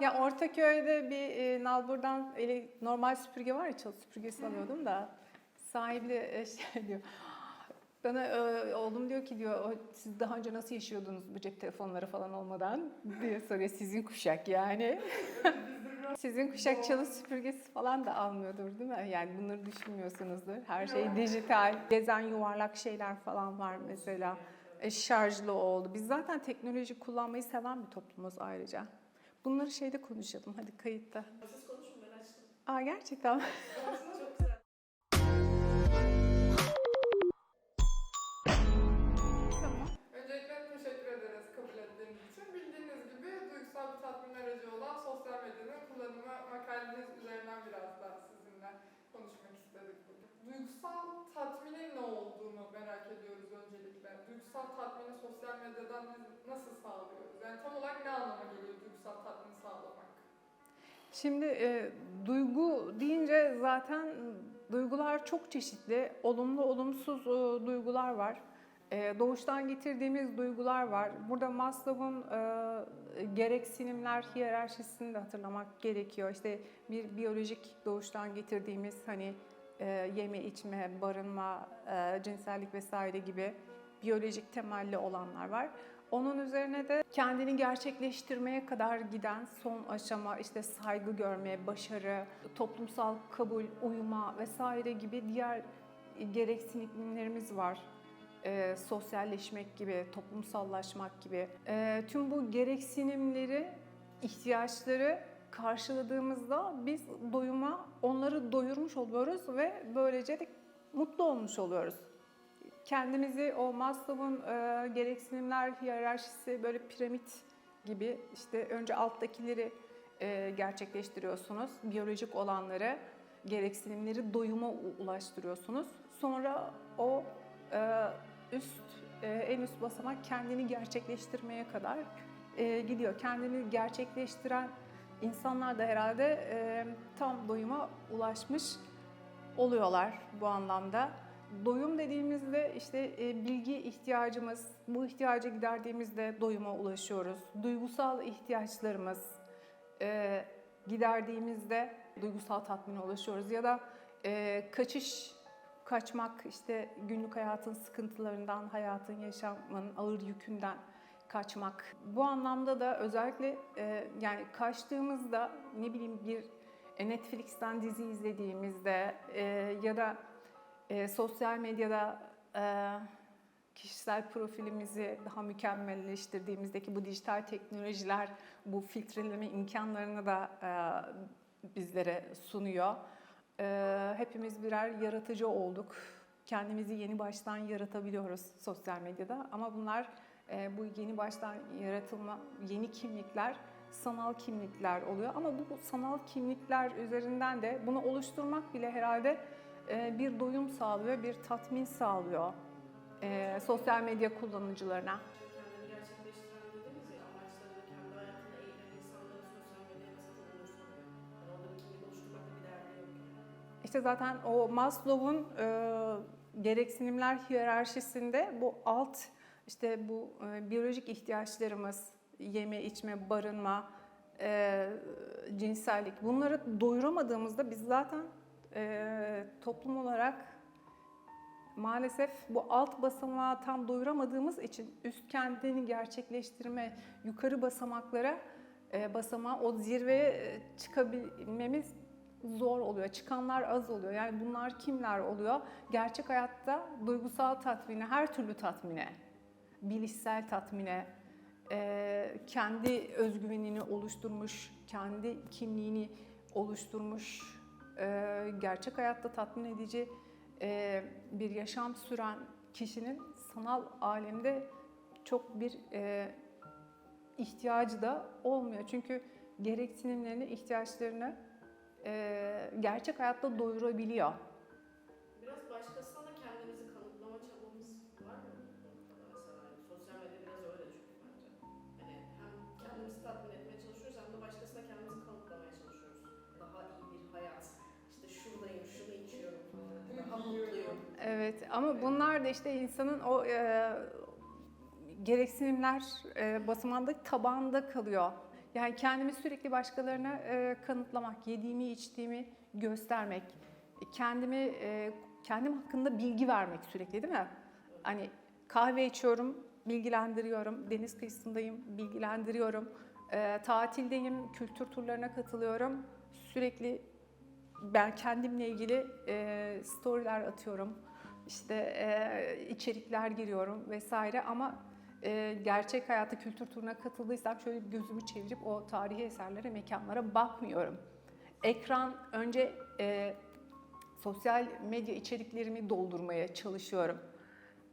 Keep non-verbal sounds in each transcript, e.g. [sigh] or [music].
Ya Ortaköy'de bir e, nalburdan ele, normal süpürge var ya çalı süpürgesi alıyordum da sahibi de e, [laughs] şey diyor. Bana e, oğlum diyor ki diyor "O, siz daha önce nasıl yaşıyordunuz bu cep telefonları falan olmadan diye soruyor sizin kuşak yani. [laughs] Sizin kuşak çalı süpürgesi falan da almıyordur değil mi? Yani bunları düşünmüyorsunuzdur. Her şey dijital. Gezen yuvarlak şeyler falan var mesela. E, şarjlı oldu. Biz zaten teknoloji kullanmayı seven bir toplumuz ayrıca. Bunları şeyde konuşalım hadi kayıtta. Siz konuşun ben açtım. Aa gerçekten. [laughs] Çok güzel. tamam. Öncelikle teşekkür ederiz kabul ettiğiniz için. Bildiğiniz gibi duygusal bir tatmin aracı olan sosyal medyanın kullanımı makaleniz üzerinden biraz da sizinle konuşmak istedik bugün. Duygusal tatminin ne olduğunu merak ediyoruz. Duygusal tatmini sosyal medyadan nasıl sağlıyoruz? Yani tam olarak ne anlama geliyor duygusal tatmini sağlamak? Şimdi e, duygu deyince zaten duygular çok çeşitli. Olumlu, olumsuz e, duygular var. E, doğuştan getirdiğimiz duygular var. Burada Maslow'un e, gereksinimler hiyerarşisini de hatırlamak gerekiyor. İşte bir biyolojik doğuştan getirdiğimiz hani e, yeme, içme, barınma, e, cinsellik vesaire gibi biyolojik temelli olanlar var. Onun üzerine de kendini gerçekleştirmeye kadar giden son aşama işte saygı görme, başarı, toplumsal kabul, uyuma vesaire gibi diğer gereksinimlerimiz var. Ee, sosyalleşmek gibi, toplumsallaşmak gibi. Ee, tüm bu gereksinimleri, ihtiyaçları karşıladığımızda biz doyuma onları doyurmuş oluyoruz ve böylece de mutlu olmuş oluyoruz kendimizi o Maslow'un e, gereksinimler hiyerarşisi böyle piramit gibi işte önce alttakileri e, gerçekleştiriyorsunuz. Biyolojik olanları, gereksinimleri doyuma ulaştırıyorsunuz. Sonra o e, üst, e, en üst basamak kendini gerçekleştirmeye kadar e, gidiyor. Kendini gerçekleştiren insanlar da herhalde e, tam doyuma ulaşmış oluyorlar bu anlamda. Doyum dediğimizde işte e, bilgi ihtiyacımız, bu ihtiyacı giderdiğimizde doyuma ulaşıyoruz. Duygusal ihtiyaçlarımız e, giderdiğimizde duygusal tatmine ulaşıyoruz. Ya da e, kaçış, kaçmak işte günlük hayatın sıkıntılarından, hayatın, yaşamın ağır yükünden kaçmak. Bu anlamda da özellikle yani kaçtığımızda ne bileyim bir Netflix'ten dizi izlediğimizde ya da e, sosyal medyada e, kişisel profilimizi daha mükemmelleştirdiğimizdeki bu dijital teknolojiler bu filtreleme imkanlarını da e, bizlere sunuyor. E, hepimiz birer yaratıcı olduk. Kendimizi yeni baştan yaratabiliyoruz sosyal medyada ama bunlar e, bu yeni baştan yaratılma yeni kimlikler sanal kimlikler oluyor ama bu sanal kimlikler üzerinden de bunu oluşturmak bile herhalde bir doyum sağlıyor, bir tatmin sağlıyor e, sosyal medya kullanıcılarına. İşte zaten o Maslow'un e, gereksinimler hiyerarşisinde bu alt işte bu e, biyolojik ihtiyaçlarımız, yeme, içme, barınma, e, cinsellik bunları doyuramadığımızda biz zaten e, toplum olarak maalesef bu alt basamağı tam doyuramadığımız için üst kendini gerçekleştirme, yukarı basamaklara e, basamağa o zirveye çıkabilmemiz zor oluyor. Çıkanlar az oluyor. Yani bunlar kimler oluyor? Gerçek hayatta duygusal tatmine, her türlü tatmine, bilişsel tatmine, kendi özgüvenini oluşturmuş, kendi kimliğini oluşturmuş, gerçek hayatta tatmin edici bir yaşam süren kişinin sanal alemde çok bir ihtiyacı da olmuyor. Çünkü gereksinimlerini, ihtiyaçlarını gerçek hayatta doyurabiliyor. Ama bunlar da işte insanın o e, gereksinimler e, basamağında tabanda kalıyor. Yani kendimi sürekli başkalarına e, kanıtlamak, yediğimi, içtiğimi göstermek, kendimi e, kendim hakkında bilgi vermek sürekli değil mi? Hani kahve içiyorum, bilgilendiriyorum. Deniz kıyısındayım, bilgilendiriyorum. E, tatildeyim, kültür turlarına katılıyorum. Sürekli ben kendimle ilgili e, storyler atıyorum. İşte e, içerikler giriyorum vesaire ama e, gerçek hayata kültür turuna katıldıysam şöyle gözümü çevirip o tarihi eserlere, mekanlara bakmıyorum. Ekran önce e, sosyal medya içeriklerimi doldurmaya çalışıyorum.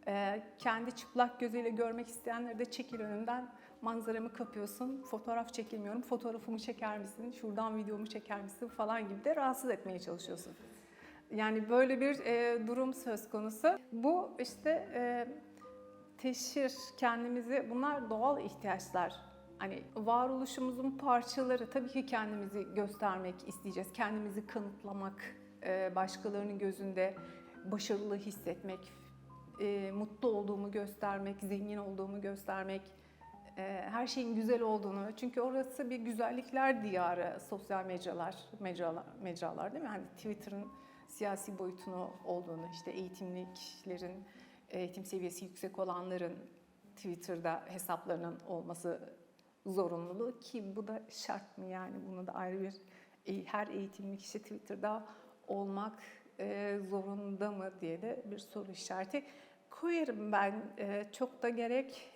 E, kendi çıplak gözüyle görmek isteyenleri de çekil önünden manzaramı kapıyorsun, fotoğraf çekilmiyorum, fotoğrafımı çeker misin, şuradan videomu çeker misin falan gibi de rahatsız etmeye çalışıyorsun. Yani böyle bir e, durum söz konusu. Bu işte e, teşhir, kendimizi, bunlar doğal ihtiyaçlar. Hani varoluşumuzun parçaları tabii ki kendimizi göstermek isteyeceğiz. Kendimizi kanıtlamak, e, başkalarının gözünde başarılı hissetmek, e, mutlu olduğumu göstermek, zengin olduğumu göstermek, e, her şeyin güzel olduğunu. Çünkü orası bir güzellikler diyarı, sosyal mecralar, mecralar, mecralar değil mi? Hani Twitter'ın siyasi boyutunu olduğunu, işte eğitimliklerin, eğitim seviyesi yüksek olanların Twitter'da hesaplarının olması zorunluluğu ki bu da şart mı yani bunu da ayrı bir e, her eğitimli kişi Twitter'da olmak e, zorunda mı diye de bir soru işareti koyarım ben. E, çok da gerek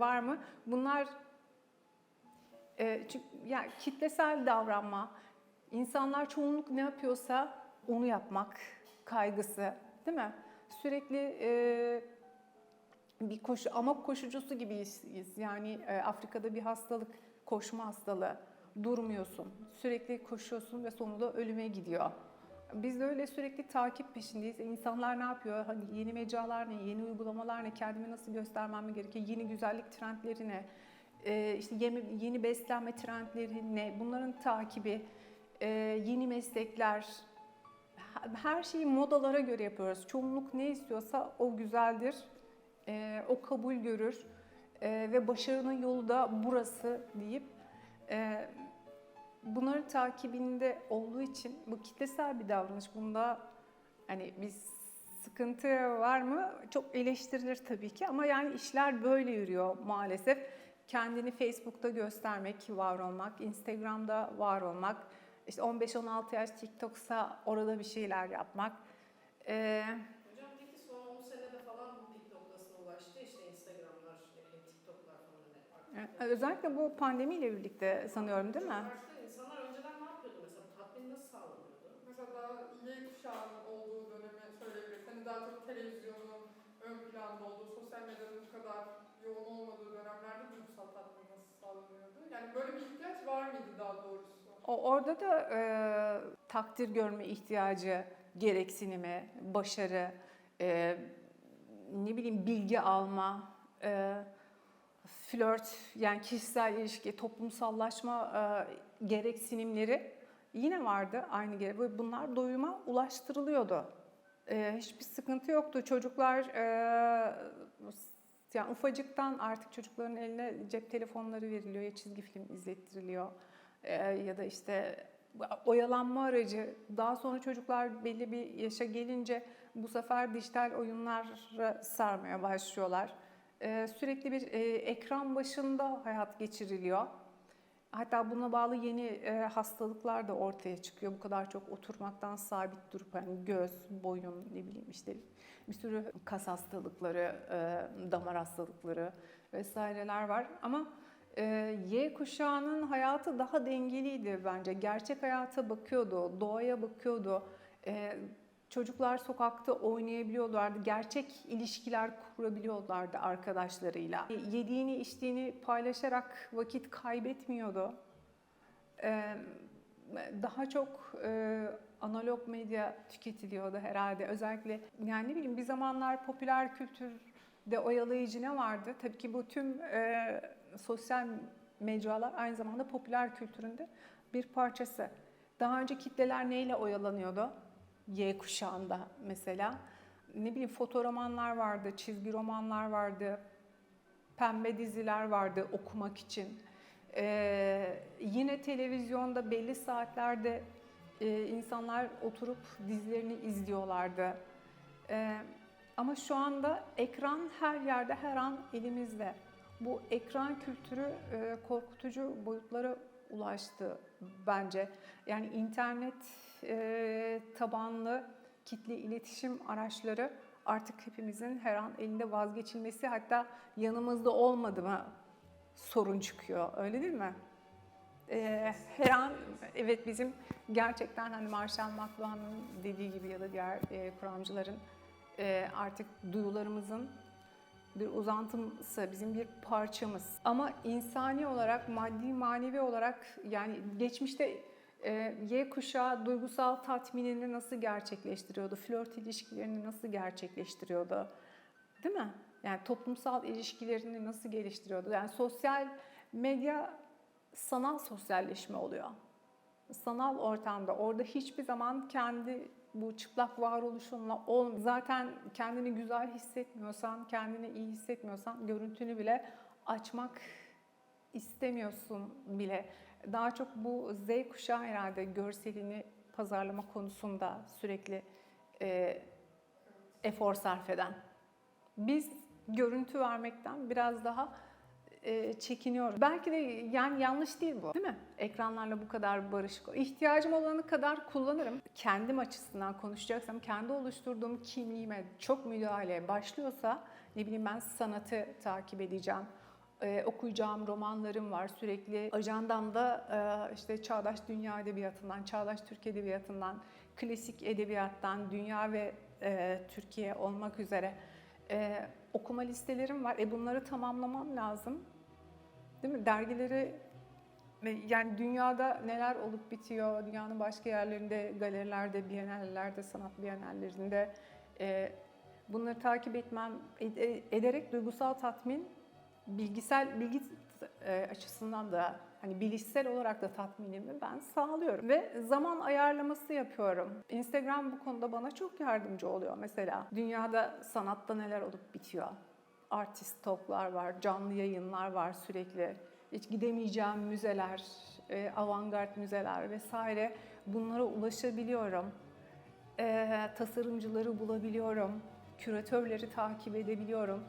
var mı? Bunlar çünkü, yani kitlesel davranma, insanlar çoğunluk ne yapıyorsa onu yapmak kaygısı değil mi? Sürekli e, bir koşu, ama koşucusu gibiyiz. Yani e, Afrika'da bir hastalık, koşma hastalığı. Durmuyorsun, sürekli koşuyorsun ve sonunda ölüme gidiyor. Biz de öyle sürekli takip peşindeyiz. E, İnsanlar ne yapıyor? Hani yeni mecralar ne, yeni uygulamalar ne, kendimi nasıl göstermem gerekiyor, yeni güzellik trendleri ne, e, işte yeni, yeni beslenme trendleri ne, bunların takibi, e, yeni meslekler, her şeyi modalara göre yapıyoruz. Çoğunluk ne istiyorsa o güzeldir, e, o kabul görür e, ve başarının yolu da burası deyip e, bunların takibinde olduğu için bu kitlesel bir davranış. Bunda hani bir sıkıntı var mı? Çok eleştirilir tabii ki ama yani işler böyle yürüyor maalesef. Kendini Facebook'ta göstermek, var olmak, Instagram'da var olmak, işte 15-16 yaş TikTok'sa orada bir şeyler yapmak. Ee, Hocam peki son 10 senede falan bu pik noktasına ulaştı. İşte Instagram'lar, TikTok'lar falan hani aktif. özellikle bu pandemiyle birlikte sanıyorum değil mi? Artık insanlar önceden ne yapıyordu mesela? Tatmin nasıl sağlanıyordu? Mesela Y kuşağının olduğu dönemi söyleyebiliriz. Hani daha çok televizyonun ön planda olduğu, sosyal medyanın bu kadar yoğun olmadığı dönemlerde duygusal tatmin nasıl sağlanıyordu? Yani böyle bir ihtiyaç var mıydı daha doğrusu? Orada da e, takdir görme ihtiyacı, gereksinimi, başarı, e, ne bileyim bilgi alma, e, flört yani kişisel ilişki, toplumsallaşma e, gereksinimleri yine vardı aynı. Ve Bunlar doyuma ulaştırılıyordu. E, hiçbir sıkıntı yoktu. Çocuklar e, yani ufacıktan artık çocukların eline cep telefonları veriliyor ya çizgi film izlettiriliyor. Ee, ya da işte oyalanma aracı. Daha sonra çocuklar belli bir yaşa gelince bu sefer dijital oyunlara sarmaya başlıyorlar. Ee, sürekli bir e, ekran başında hayat geçiriliyor. Hatta buna bağlı yeni e, hastalıklar da ortaya çıkıyor. Bu kadar çok oturmaktan sabit durup hani göz, boyun, ne bileyim işte bir sürü kas hastalıkları, e, damar hastalıkları vesaireler var. Ama Y kuşağının hayatı daha dengeliydi bence. Gerçek hayata bakıyordu, doğaya bakıyordu. E, çocuklar sokakta oynayabiliyorlardı, gerçek ilişkiler kurabiliyorlardı arkadaşlarıyla. Yediğini, içtiğini paylaşarak vakit kaybetmiyordu. E, daha çok e, analog medya tüketiliyordu herhalde. Özellikle yani ne bileyim bir zamanlar popüler kültürde oyalayıcı ne vardı? Tabii ki bu tüm e, sosyal mecralar aynı zamanda popüler kültüründe bir parçası. Daha önce kitleler neyle oyalanıyordu? Y kuşağında mesela. Ne bileyim fotoromanlar vardı, çizgi romanlar vardı, pembe diziler vardı okumak için. Ee, yine televizyonda belli saatlerde e, insanlar oturup dizilerini izliyorlardı. Ee, ama şu anda ekran her yerde, her an elimizde. Bu ekran kültürü e, korkutucu boyutlara ulaştı bence. Yani internet e, tabanlı kitle iletişim araçları artık hepimizin her an elinde vazgeçilmesi hatta yanımızda olmadı mı sorun çıkıyor öyle değil mi? Ee, her an evet bizim gerçekten hani Marshall McLuhan'ın dediği gibi ya da diğer e, kuramcıların e, artık duyularımızın bir uzantımsı, bizim bir parçamız. Ama insani olarak, maddi, manevi olarak yani geçmişte e, Y kuşağı duygusal tatminini nasıl gerçekleştiriyordu? Flört ilişkilerini nasıl gerçekleştiriyordu? Değil mi? Yani toplumsal ilişkilerini nasıl geliştiriyordu? Yani sosyal medya sanal sosyalleşme oluyor. Sanal ortamda orada hiçbir zaman kendi bu çıplak varoluşunla olmuyor. Zaten kendini güzel hissetmiyorsan, kendini iyi hissetmiyorsan görüntünü bile açmak istemiyorsun bile. Daha çok bu Z kuşağı herhalde görselini pazarlama konusunda sürekli e, efor sarf eden. Biz görüntü vermekten biraz daha e, çekiniyoruz. Belki de yani yanlış değil bu değil mi? Ekranlarla bu kadar barışık. İhtiyacım olanı kadar kullanırım. Kendim açısından konuşacaksam kendi oluşturduğum kimliğime çok müdahale başlıyorsa ne bileyim ben sanatı takip edeceğim. Ee, okuyacağım romanlarım var sürekli. Ajandamda e, işte çağdaş dünya edebiyatından, çağdaş Türk edebiyatından, klasik edebiyattan, dünya ve e, Türkiye olmak üzere e, okuma listelerim var. E bunları tamamlamam lazım. Değil mi? Dergileri ve yani dünyada neler olup bitiyor, dünyanın başka yerlerinde, galerilerde, bienallerde, sanat bienallerinde e, bunları takip etmem ed- ederek duygusal tatmin, bilgisel bilgi e, açısından da hani bilişsel olarak da tatminimi ben sağlıyorum ve zaman ayarlaması yapıyorum. Instagram bu konuda bana çok yardımcı oluyor mesela. Dünyada sanatta neler olup bitiyor. Artist talklar var, canlı yayınlar var sürekli. Hiç gidemeyeceğim müzeler, e, avantgard müzeler vesaire bunlara ulaşabiliyorum. E, tasarımcıları bulabiliyorum, küratörleri takip edebiliyorum.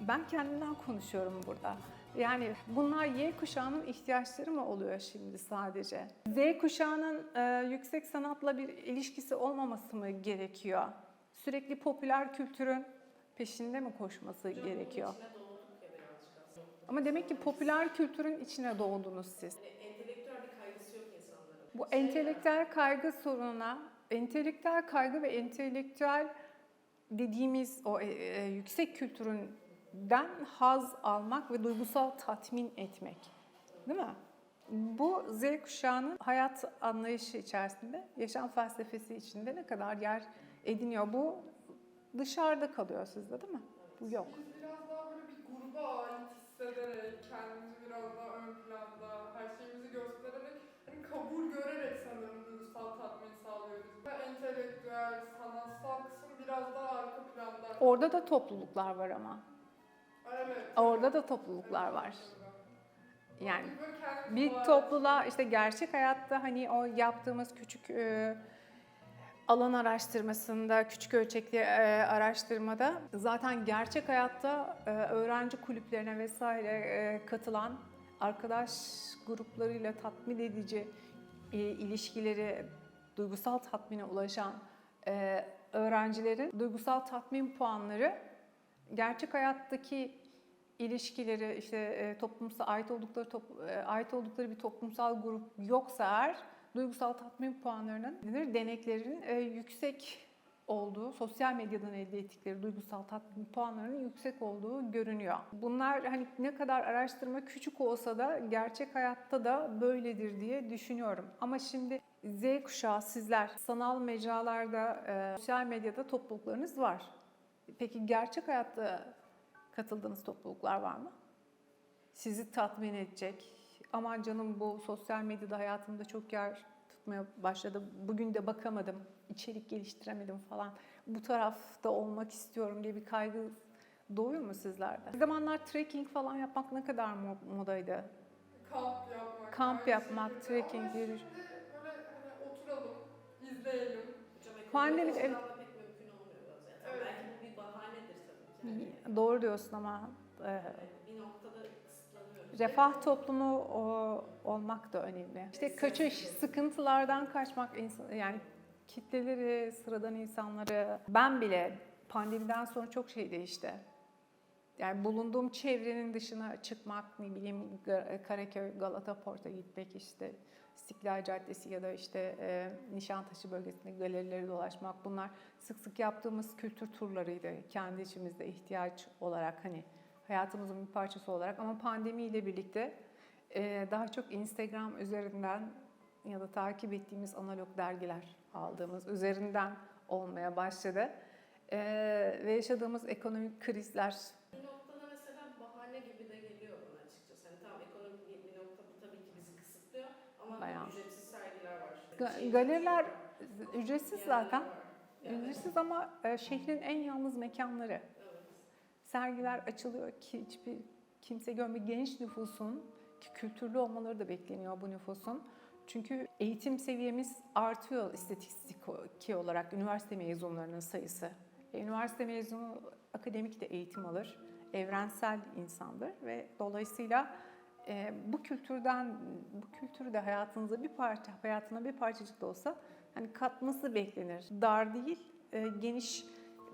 Ben kendimden konuşuyorum burada. Yani bunlar Y kuşağının ihtiyaçları mı oluyor şimdi sadece? Z kuşağının e, yüksek sanatla bir ilişkisi olmaması mı gerekiyor? Sürekli popüler kültürün peşinde mi koşması Canım gerekiyor? Ama demek ki popüler kültürün içine doğdunuz siz. Hani entelektüel bir kaygısı yok insanların. Bu Şey entelektüel kaygı sorununa, entelektüel kaygı ve entelektüel dediğimiz o e, e, yüksek kültüründen haz almak ve duygusal tatmin etmek. Değil mi? Bu Z kuşağının hayat anlayışı içerisinde, yaşam felsefesi içinde ne kadar yer ediniyor? Bu dışarıda kalıyor sizde değil mi? Bu yok. Biz biraz daha böyle bir gruba ait hissederek, kendimizi biraz daha ön planda, her şeyimizi göstererek, hani kabul görerek sanırım duygusal tatmin sağlıyoruz. Ve entelektüel, sanatsal kısım biraz daha arka planda. Orada da topluluklar var ama. Orada da topluluklar var. Yani bir topluluğa işte gerçek hayatta hani o yaptığımız küçük e, alan araştırmasında, küçük ölçekli e, araştırmada zaten gerçek hayatta e, öğrenci kulüplerine vesaire e, katılan arkadaş gruplarıyla tatmin edici e, ilişkileri, duygusal tatmine ulaşan e, öğrencilerin duygusal tatmin puanları gerçek hayattaki ilişkileri işte e, toplumsal ait oldukları top- e, ait oldukları bir toplumsal grup yoksa eğer duygusal tatmin puanlarının denir deneklerin e, yüksek olduğu, sosyal medyadan elde ettikleri duygusal tatmin puanlarının yüksek olduğu görünüyor. Bunlar hani ne kadar araştırma küçük olsa da gerçek hayatta da böyledir diye düşünüyorum. Ama şimdi Z kuşağı sizler sanal mecralarda, e, sosyal medyada topluluklarınız var. Peki gerçek hayatta katıldığınız topluluklar var mı? Sizi tatmin edecek. Aman canım bu sosyal medyada hayatımda çok yer tutmaya başladı. Bugün de bakamadım, içerik geliştiremedim falan. Bu tarafta olmak istiyorum diye bir kaygı doğuyor mu sizlerde? Bir zamanlar trekking falan yapmak ne kadar mo- modaydı? kamp yapmak. Kamp yapmak, trekking, yürüyüş. böyle hani oturalım, izleyelim. Açıdan evet. da pek mümkün olmuyor bazen. Yani Evet. Belki bu bir bahanedir tabii ki. Yani Doğru diyorsun ama e, bir noktada kısıtlanıyoruz. refah toplumu o, olmak da önemli. İşte kaçış, sıkıntılardan kaçmak, insan, yani kitleleri, sıradan insanları, ben bile pandemiden sonra çok şey değişti. Yani bulunduğum çevrenin dışına çıkmak, ne bileyim Karaköy, Galata Port'a gitmek işte İstiklal Caddesi ya da işte e, Nişantaşı bölgesinde galerileri dolaşmak bunlar sık sık yaptığımız kültür turlarıydı. Kendi içimizde ihtiyaç olarak hani hayatımızın bir parçası olarak ama pandemiyle birlikte e, daha çok Instagram üzerinden ya da takip ettiğimiz analog dergiler aldığımız üzerinden olmaya başladı. E, ve yaşadığımız ekonomik krizler Bir noktada mesela bahane gibi de geliyor bana açıkçası. Hani tamam ekonomik bir, bir nokta bu tabii ki bizi kısıtlıyor ama Bayağı. ücretsiz sergiler var. Ga- Şey- galeriler ücretsiz zaten. Ücretsiz ama e, şehrin en yalnız mekanları. Sergiler açılıyor ki hiçbir kimse görmüyor. Genç nüfusun ki kültürlü olmaları da bekleniyor bu nüfusun. Çünkü eğitim seviyemiz artıyor istatistik olarak üniversite mezunlarının sayısı. E, üniversite mezunu akademik de eğitim alır, evrensel insandır ve dolayısıyla e, bu kültürden, bu kültürü de hayatınıza bir parça, hayatına bir parçacık da olsa hani katması beklenir. Dar değil, e, geniş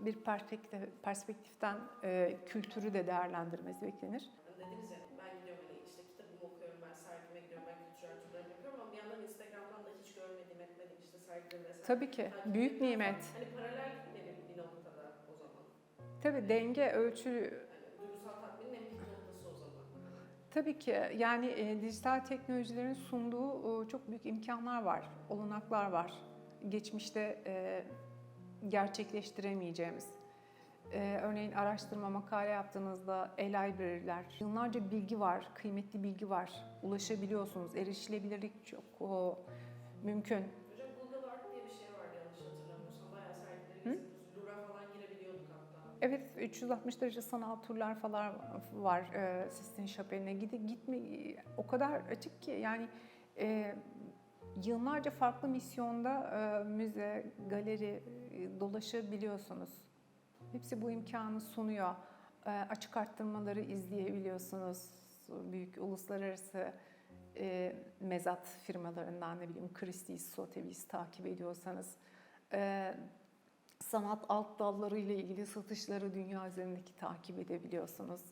bir perspektif, perspektiften e, kültürü de değerlendirmesi beklenir. Dediniz ya ben gidiyorum hani işte kitabımı okuyorum, ben sergime gidiyorum, ben kültürel turlarımı yapıyorum ama bir yandan Instagram'dan da hiç görmediğim, etmediğim işte sergileri vesaire. Tabii ki takip büyük nimet. Hani paralel gitmeli bir noktada o zaman. Tabii denge, ölçü Tabii ki yani e, dijital teknolojilerin sunduğu e, çok büyük imkanlar var, olanaklar var. Geçmişte e, gerçekleştiremeyeceğimiz. E, örneğin araştırma, makale yaptığınızda e-library'ler, yıllarca bilgi var, kıymetli bilgi var. Ulaşabiliyorsunuz, erişilebilirlik çok o, mümkün. Hocam Google Art diye bir şey vardı yanlış hatırlamıyorsam. Bayağı sergileri Hı? geziyoruz. Lura falan girebiliyorduk hatta. Evet, 360 derece sanal turlar falan var e, Sistine Chapel'ine. Gide, gitme, o kadar açık ki yani e, yıllarca farklı misyonda e, müze, galeri e, dolaşabiliyorsunuz. Hepsi bu imkanı sunuyor. E, açık arttırmaları izleyebiliyorsunuz. Büyük uluslararası e, mezat firmalarından ne bileyim Christie's, Sotheby's takip ediyorsanız. E, sanat alt dalları ile ilgili satışları dünya üzerindeki takip edebiliyorsunuz.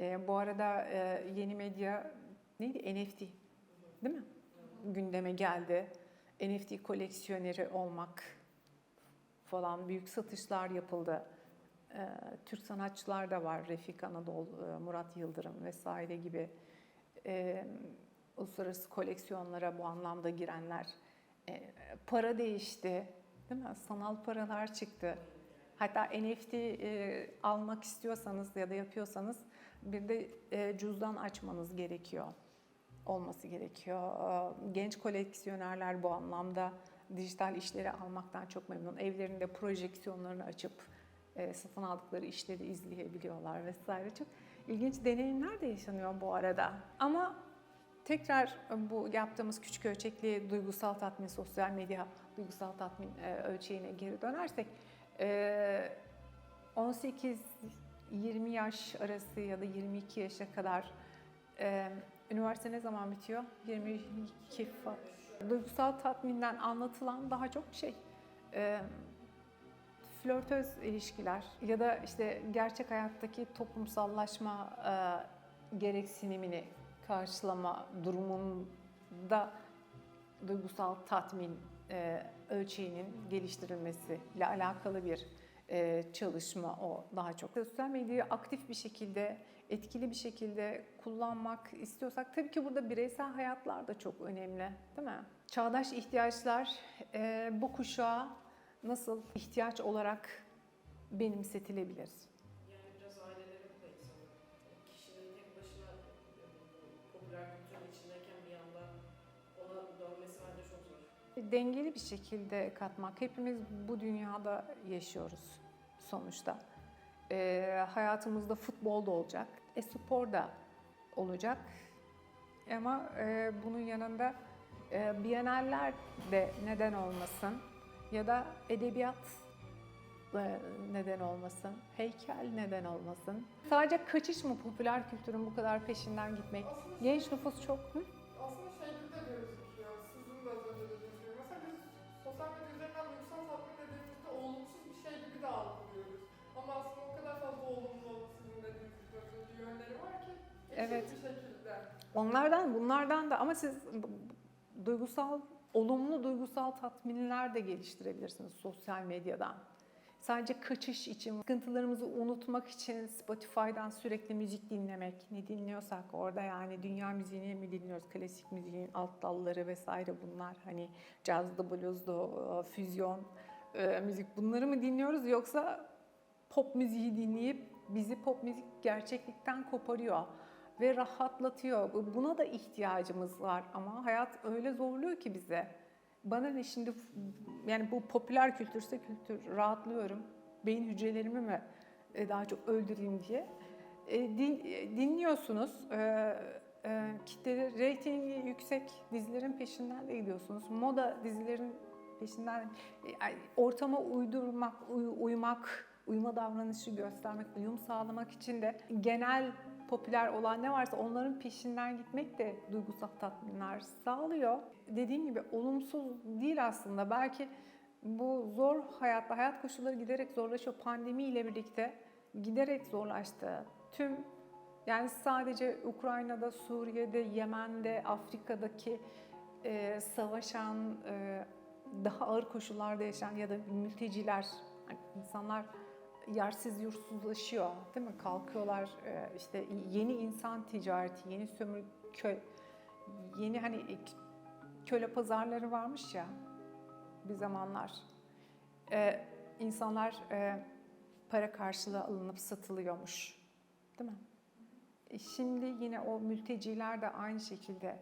E, bu arada e, yeni medya neydi? NFT değil mi? Gündeme geldi. NFT koleksiyoneri olmak falan büyük satışlar yapıldı. E, Türk sanatçılar da var. Refik Anadolu, e, Murat Yıldırım vesaire gibi e, uluslararası koleksiyonlara bu anlamda girenler. E, para değişti. Değil mi? Sanal paralar çıktı. Hatta NFT e, almak istiyorsanız ya da yapıyorsanız bir de e, cüzdan açmanız gerekiyor. Olması gerekiyor. E, Genç koleksiyonerler bu anlamda dijital işleri almaktan çok memnun. Evlerinde projeksiyonlarını açıp e, satın aldıkları işleri izleyebiliyorlar vesaire. Çok ilginç deneyimler de yaşanıyor bu arada. Ama tekrar bu yaptığımız küçük ölçekli duygusal tatmin, sosyal medya duygusal tatmin e, ölçeğine geri dönersek e, 18-20 yaş arası ya da 22 yaşa kadar e, üniversite ne zaman bitiyor? 22 falan. Duygusal tatminden anlatılan daha çok şey e, flörtöz ilişkiler ya da işte gerçek hayattaki toplumsallaşma e, gereksinimini karşılama durumunda duygusal tatmin e, ölçeğinin geliştirilmesiyle alakalı bir e, çalışma o daha çok. Sosyal medyayı aktif bir şekilde, etkili bir şekilde kullanmak istiyorsak tabii ki burada bireysel hayatlar da çok önemli değil mi? Çağdaş ihtiyaçlar e, bu kuşağa nasıl ihtiyaç olarak benimsetilebilir? Dengeli bir şekilde katmak. Hepimiz bu dünyada yaşıyoruz sonuçta. Ee, hayatımızda futbol da olacak, e, spor da olacak. Ama e, bunun yanında e, biyeneller de neden olmasın ya da edebiyat e, neden olmasın, heykel neden olmasın. Sadece kaçış mı popüler kültürün bu kadar peşinden gitmek? Genç nüfus çok. Hı? Onlardan, bunlardan da ama siz duygusal, olumlu duygusal tatminler de geliştirebilirsiniz sosyal medyadan. Sadece kaçış için, sıkıntılarımızı unutmak için Spotify'dan sürekli müzik dinlemek, ne dinliyorsak orada yani dünya müziğini mi dinliyoruz, klasik müziğin alt dalları vesaire bunlar. Hani cazdı, bluesdu, e, füzyon e, müzik bunları mı dinliyoruz yoksa pop müziği dinleyip bizi pop müzik gerçeklikten koparıyor ve rahatlatıyor. Bu- Buna da ihtiyacımız var ama hayat öyle zorluyor ki bize. Bana ne şimdi yani bu popüler kültürse kültür rahatlıyorum. Beyin hücrelerimi mi e, daha çok öldüreyim diye. E, din- e, dinliyorsunuz. Kitleri reytingi yüksek dizilerin peşinden de gidiyorsunuz. Moda dizilerin peşinden ay, ortama uydurmak, uy- uymak, uyuma davranışı göstermek, uyum sağlamak için de genel popüler olan ne varsa onların peşinden gitmek de duygusal tatminler sağlıyor. Dediğim gibi olumsuz değil aslında. Belki bu zor hayatta, hayat koşulları giderek zorlaşıyor. Pandemiyle birlikte giderek zorlaştı. Tüm yani sadece Ukrayna'da, Suriye'de, Yemen'de, Afrika'daki e, savaşan, e, daha ağır koşullarda yaşayan ya da mülteciler, hani insanlar yersiz yursuzlaşıyor değil mi? Kalkıyorlar e, işte yeni insan ticareti, yeni sömürü, kö, yeni hani köle pazarları varmış ya bir zamanlar. E, insanlar e, para karşılığı alınıp satılıyormuş değil mi? E, Şimdi yine o mülteciler de aynı şekilde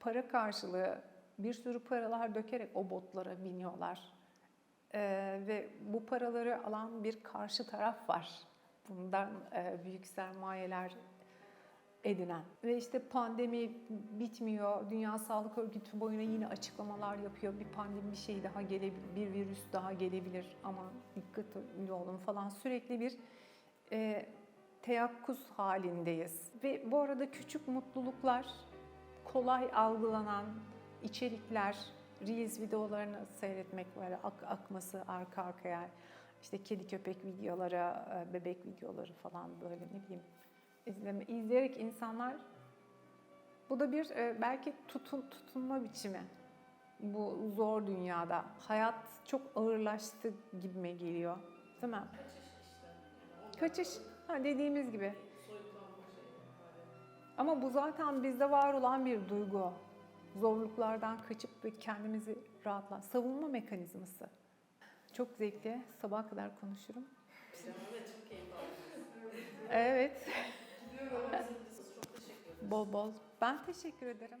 para karşılığı bir sürü paralar dökerek o botlara biniyorlar. Ee, ve bu paraları alan bir karşı taraf var. Bundan e, büyük sermayeler edinen. Ve işte pandemi bitmiyor. Dünya Sağlık Örgütü boyuna yine açıklamalar yapıyor. Bir pandemi bir şey daha gelebilir, bir virüs daha gelebilir ama dikkatli olun falan. Sürekli bir e, teyakkuz halindeyiz. Ve bu arada küçük mutluluklar, kolay algılanan içerikler, Reels videolarını seyretmek böyle ak- akması arka arkaya işte kedi köpek videoları, e, bebek videoları falan böyle ne bileyim izleme, izleyerek insanlar bu da bir e, belki tutun, tutunma biçimi bu zor dünyada. Hayat çok ağırlaştı gibime geliyor. Değil mi? Kaçış işte. Yani Kaçış. Ha, dediğimiz gibi. Ama bu zaten bizde var olan bir duygu. Zorluklardan kaçıp ve kendimizi rahatla. Savunma mekanizması. Çok zevkli. Sabaha kadar konuşurum. Evet. Gidiyorum. Çok teşekkür ederim. Bol bol. Ben teşekkür ederim.